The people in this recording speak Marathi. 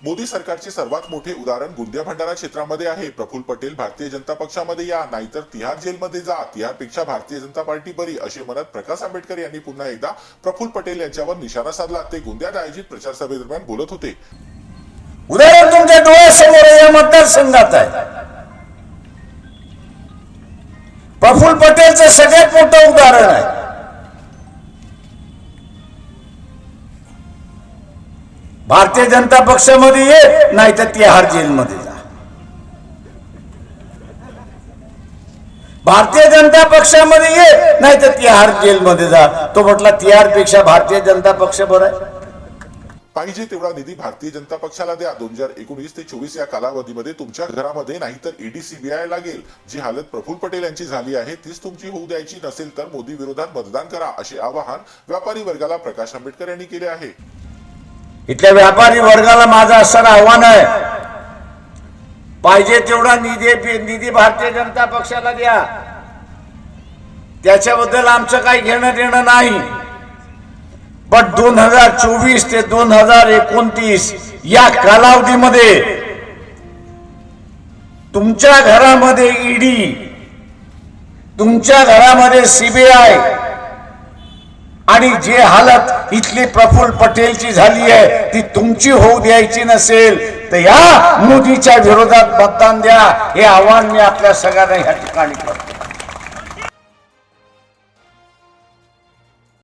मोदी सरकारचे सर्वात मोठे उदाहरण गोंदिया भंडारा क्षेत्रामध्ये आहे. प्रफुल्ल पटेल भारतीय जनता पक्षामध्ये या नाहीतर तिहार जेलमध्ये जा. तिहारपेक्षा भारतीय जनता पार्टी बरी असे म्हणत प्रकाश आंबेडकर यांनी पुन्हा एकदा प्रफुल्ल पटेल यांच्यावर निशाणा साधला. ते गोंदियात आयोजित प्रचार सभेदरम्यान बोलत होते. उदाहरण तुमच्या डोळ्यासमोर या मतदारसंघात आहे. प्रफुल्ल पटेलचं सगळ्यात मोठं उदाहरण आहे. भारतीय जनता पक्षामध्ये ये नाही तर तिहार जेलमध्ये जा. भारतीय जनता पक्षामध्ये ये नाही तर तिहार जेलमध्ये जा. तो म्हटला तिहारपेक्षा भारतीय जनता पक्ष बरं आहे. पाहिजे तेवढा निधी भारतीय जनता पक्षाला द्या. दोन हजार एकोणीस ते चोवीस या कालावधीमध्ये तुमच्या घरामध्ये नाहीतर ईडी सीबीआय लागेल. जी हालत प्रफुल्ल पटेल यांची झाली आहे तीच तुमची होऊ द्यायची नसेल तर मोदी विरोधात मतदान करा असे आवाहन व्यापारी वर्गाला प्रकाश आंबेडकर यांनी केले आहे. इथल्या व्यापारी वर्गाला माझं असणारं आव्हान आहे. पाहिजे तेवढा निधी निधी भारतीय जनता पक्षाला द्या. त्याच्याबद्दल आमचं काही घेणं देणं नाही. पण दोन हजार चोवीस ते दोन हजार एकोणतीस या कालावधीमध्ये तुमच्या घरामध्ये ईडी तुमच्या घरामध्ये सीबीआय आणि जे हालत इथली प्रफुल्ल पटेलची झाली आहे ती तुमची होऊ द्यायची नसेल तर या मोदीच्या विरोधात मतदान द्या हे आव्हान मी आपल्या सगळ्यांना या ठिकाणी करतो.